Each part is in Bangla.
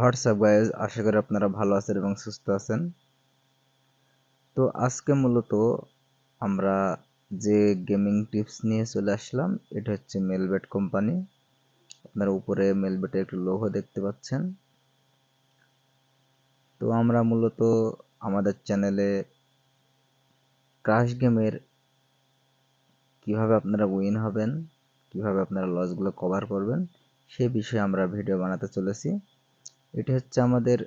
হোয়াটসঅ্যাপ গাইজ আশা করি আপনারা ভালো আছেন এবং সুস্থ আছেন। তো আজকে মূলত আমরা যে গেমিং টিপস নিয়ে চলে আসলাম, এটা হচ্ছে মেলবেট কোম্পানি আপনারা উপরে মেলবেটের একটু লোগো দেখতে পাচ্ছেন। তো আমরা মূলত আমাদের চ্যানেলে ক্রাশ গেমের কীভাবে আপনারা উইন হবেন, কীভাবে আপনারা লসগুলো কভার করবেন, সে বিষয়ে আমরা ভিডিও বানাতে চলেছি। এটি হচ্ছে আমাদের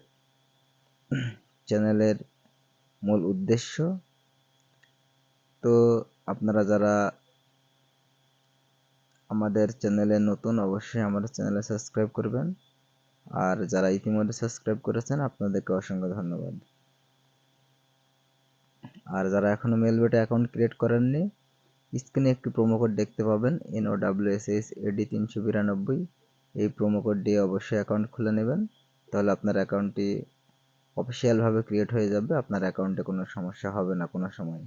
চ্যানেলের মূল উদ্দেশ্য। তো আপনারা যারা আমাদের চ্যানেলে নতুন, অবশ্যই আমাদের চ্যানেলে সাবস্ক্রাইব করবেন। আর যারা ইতিমধ্যে সাবস্ক্রাইব করেছেন, আপনাদেরকে অসংখ্য ধন্যবাদ। আর যারা এখনও মেলবেটে অ্যাকাউন্ট ক্রিয়েট করেননি স্ক্রিনে একটি প্রোমো কোড দেখতে পাবেন NO W S S AD তিনশো বিরানব্বই এই প্রোমো কোড দিয়ে অবশ্যই অ্যাকাউন্ট খুলে নেবেন। তাহলে আপনার অ্যাকাউন্টটি অফিসিয়ালভাবে ক্রিয়েট হয়ে যাবে, আপনার অ্যাকাউন্টে কোনো সমস্যা হবে না কোনো সময়।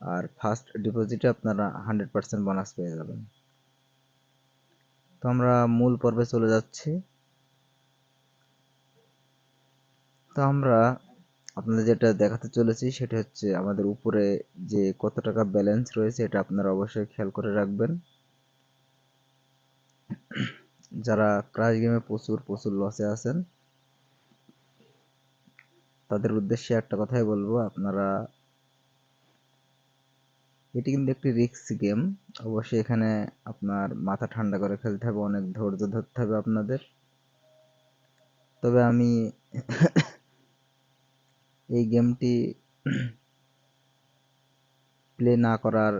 আর ফার্স্ট ডিপোজিটে আপনারা হান্ড্রেড পার্সেন্ট বোনাস পেয়ে যাবেন। তো আমরা মূল পর্বে চলে যাচ্ছি। তো আমরা আপনাদের যেটা দেখাতে চলেছি, সেটা হচ্ছে আমাদের উপরে যে কত টাকা ব্যালেন্স রয়েছে, এটা আপনারা অবশ্যই খেয়াল করে রাখবেন। যারা ক্রাশ গেমে প্রচুর প্রচুর লসে আছেন, তাদের উদ্দেশ্যে একটা কথাই বলব, আপনারা এটি কিন্তু একটি রিক্স গেম অবশ্যই এখানে আপনার মাথা ঠান্ডা করে খেলতে হবে, অনেক ধৈর্য ধরতে হবে আপনাদের। তবে আমি এই গেমটি প্লে না করার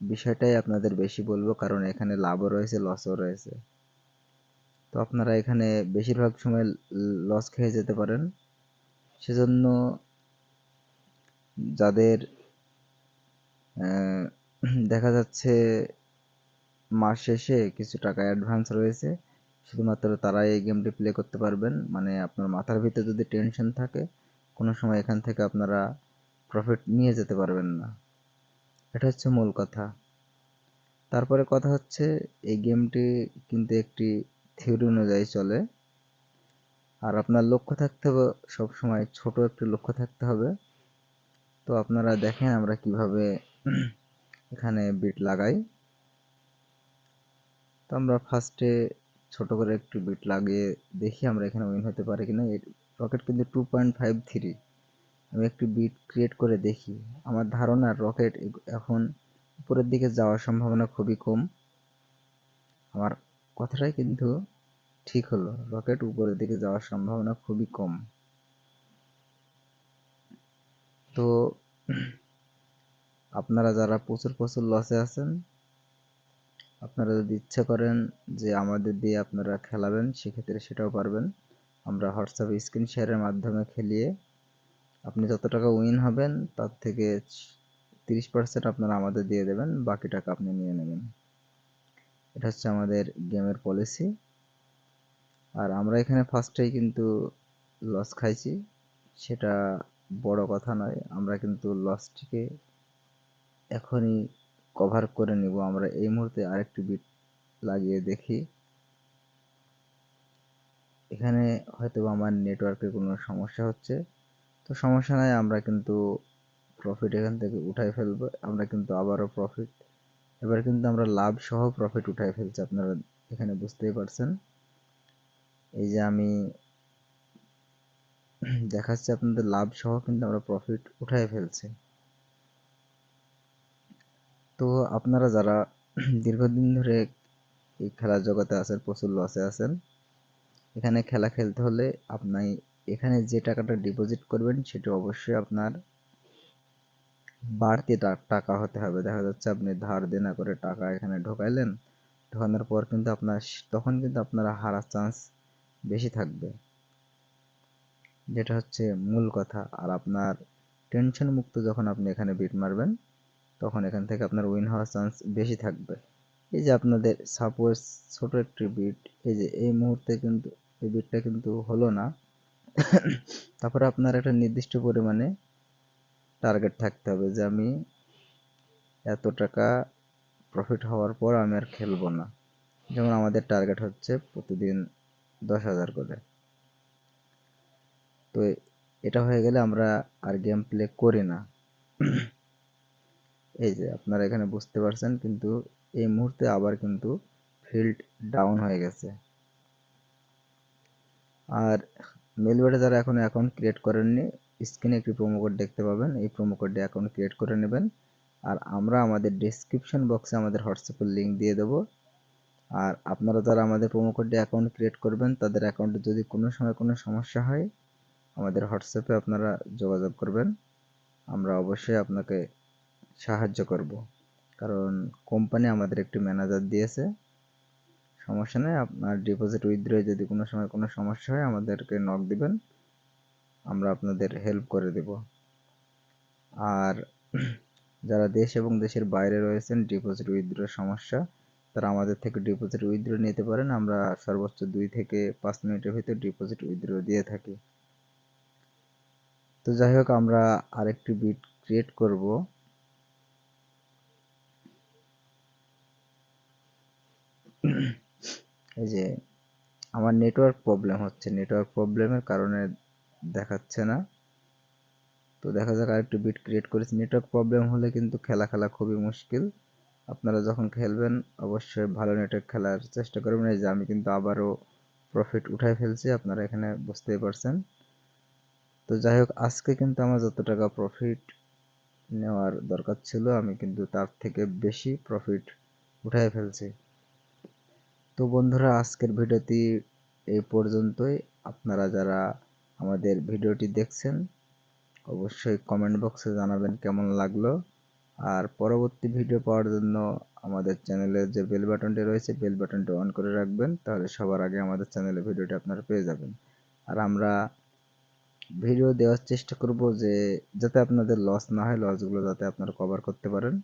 বিষয়টাই আপনাদের বেশি বলব, কারণ এখানে লাভও রয়েছে লসও রয়েছে। তো আপনারা এখানে বেশিরভাগ সময় লস খেয়ে যেতে পারেন। সেজন্য যাদের দেখা যাচ্ছে মাস শেষে কিছু টাকা অ্যাডভান্স রয়েছে, শুধুমাত্র তারাই এই গেমটি প্লে করতে পারবেন। মানে আপনার মাথার ভিতরে যদি টেনশন থাকে, কোনো সময় এখান থেকে আপনারা প্রফিট নিয়ে যেতে পারবেন না। এটা হচ্ছে মূল কথা। তারপরে কথা হচ্ছে, এই গেমটি কিন্তু একটি থিওরি অনুযায়ী চলে। আর আপনার লক্ষ্য থাকতে হবে, সবসময় ছোট একটি লক্ষ্য থাকতে হবে। তো আপনারা দেখেন আমরা কীভাবে এখানে বিট লাগাই। তো আমরা ফার্স্টে ছোট করে একটু বিট লাগিয়ে দেখি আমরা এখানে উইন হতে পারি কিনা। রকেট কিন্তু টু পয়েন্ট ফাইভ থ্রি আমি একটু বিট ক্রিয়েট করে দেখি। আমার ধারণা রকেট এখন উপরের দিকে যাওয়ার সম্ভাবনা খুবই কম। আমার কথাটাই কিন্তু ঠিক হলো। রকেট উপরের দিকে যাওয়ার সম্ভাবনা খুবই কম। তো আপনারা যারা প্রচুর প্রচুর লসে আছেন, আপনারা যদি ইচ্ছা করেন যে আমাদের দিয়ে আপনারা খেলাবেন, সেক্ষেত্রে সেটাও পারবেন। আমরা হোয়াটসঅ্যাপে স্ক্রিন শেয়ারের মাধ্যমে খেলিয়ে আপনি যত টাকা উইন হবেন, তার থেকে তিরিশ পার্সেন্ট আপনারা আমাদের দিয়ে দেবেন, বাকি টাকা আপনি নিয়ে নেবেন। এটা হচ্ছে আমাদের গেমের পলিসি আর আমরা এখানে ফার্স্টেই কিন্তু লস খাইছি। সেটা বড় কথা নয়, আমরা কিন্তু লসটিকে এখনই কভার করে নিব। আমরা এই মুহূর্তে আরেকটি বিট লাগিয়ে দেখি। এখানে হয়তো আমার নেটওয়ার্কের কোনো সমস্যা হচ্ছে। তো সমস্যা নাই, আমরা কিন্তু প্রফিট এখান থেকে উঠাই ফেলব, আমরা কিন্তু আবারও প্রফিট এবার কিন্তু আমরা লাভ সহ প্রফিট উঠাই ফেলছি, আপনারা এখানে বুঝতেই পারছেন। এই যে আমি দেখাচ্ছি আপনাদের লাভ সহ কিন্তু আমরা প্রফিট উঠাই ফেলছি। তো আপনারা যারা দীর্ঘদিন ধরে এই খেলার জগতে আছেন, প্রচুর লসে আছেন, এখানে খেলা খেলতে হলে আপনি এখানে যে টাকাটা ডিপোজিট করবেন, সেটা অবশ্যই আপনার বাড়তি টাকা হতে হবে। দেখা যাচ্ছে আপনি ধার দেনা করে টাকা এখানে ঢোকাইলেন, ঢোকানোর পর কিন্তু আপনার তখন কিন্তু আপনারা হারার চান্স বেশি থাকবে। যেটা হচ্ছে মূল কথা। আর আপনার টেনশন মুক্ত যখন আপনি এখানে বিট মারবেন, তখন এখান থেকে আপনার উইন হওয়ার চান্স বেশি থাকবে। এই যে আপনাদের সাপোজ ছোট একটি বিট এই যে এই মুহূর্তে কিন্তু এই বিটটা কিন্তু হলো না। তারপরে আপনার একটা নির্দিষ্ট পরিমাণে টার্গেট থাকতে হবে যে আমি এত টাকা প্রফিট হওয়ার পর আমি আর খেলব না। যেমন আমাদের টার্গেট হচ্ছে প্রতিদিন দশ হাজার করে। তো এটা হয়ে গেলে আমরা আর গেম প্লে করি না। এই যে আপনারা এখানে বুঝতে পারছেন কিন্তু এই মুহূর্তে আবার কিন্তু ফিল্ড ডাউন হয়ে গেছে। আর মেলবেটে যারা এখন অ্যাকাউন্ট ক্রিয়েট করেননি স্ক্রিনে একটি প্রোমো কোড দেখতে পাবেন। এই প্রোমো কোড দিয়ে অ্যাকাউন্ট ক্রিয়েট করে নেবেন। আর আমরা আমাদের ডিসক্রিপশন বক্সে আমাদের হোয়াটসঅ্যাপের লিঙ্ক দিয়ে দেবো। আর আপনারা যারা আমাদের প্রোমো কোড দিয়ে অ্যাকাউন্ট ক্রিয়েট করবেন, তাদের অ্যাকাউন্টে যদি কোনো সময় কোনো সমস্যা হয়, আমাদের হোয়াটসঅ্যাপে আপনারা যোগাযোগ করবেন। আমরা অবশ্যই আপনাকে সাহায্য করব। কারণ কোম্পানি আমাদের একটি ম্যানেজার দিয়েছে। সমস্যা নেই, আপনার ডিপোজিট উইথড্র যদি কোনো সময় কোনো সমস্যা হয়, আমাদেরকে নক দিবেন, আমরা আপনাদের হেল্প করে দেব। আর যারা দেশ এবং দেশের বাইরে রয়েছেন ডিপোজিট উইথড্র সমস্যা, তারা আমাদের থেকে ডিপোজিট উইথড্র নিতে পারেন, আমরা সর্বোচ্চ দুই থেকে পাঁচ মিনিটের ভিতর ডিপোজিট উইথড্র দিয়ে থাকি। তো যাই হোক, আমরা আরেকটি বিট ক্রিয়েট করব। এই যে আমার নেটওয়ার্ক প্রবলেম হচ্ছে নেটওয়ার্ক প্রবলেমের কারণে দেখাচ্ছে না। তো দেখা যাক আরেকটু বিট ক্রিয়েট করেছি। নেটওয়ার্ক প্রবলেম হলে কিন্তু খেলা খেলা খুবই মুশকিল। আপনারা যখন খেলবেন, অবশ্যই ভালো নেটওয়ার্ক খেলার চেষ্টা করবেন। এই যে আমি কিন্তু আবারও প্রফিট উঠাই ফেলছি, আপনারা এখানে বুঝতেই পারছেন। তো যাই হোক, আজকে কিন্তু আমার যত টাকা প্রফিট নেওয়ার দরকার ছিল, আমি কিন্তু তার থেকে বেশি প্রফিট উঠাই ফেলছি। তো বন্ধুরা, আজকের ভিডিওটি এই পর্যন্তই। আপনারা যারা আমাদের ভিডিওটি দেখছেন, অবশ্যই কমেন্ট বক্সে জানাবেন কেমন লাগল। আর পরবর্তী ভিডিও পাওয়ার জন্য আমাদের চ্যানেলের যে বেল বাটনটি রয়েছে বেল বাটনটি অন করে রাখবেন, তাহলে সবার আগে আমাদের চ্যানেলে ভিডিওটি আপনারা পেয়ে যাবেন। আর আমরা ভিডিও দেওয়ার চেষ্টা করব যে, যাতে আপনাদের লস না হয় লসগুলো যাতে আপনারা কভার করতে পারেন,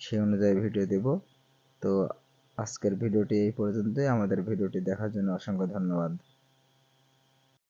সেই অনুযায়ী ভিডিও দেব। তো আজকের ভিডিওটি এই পর্যন্তই। আমাদের ভিডিওটি দেখার জন্য অসংখ্য ধন্যবাদ।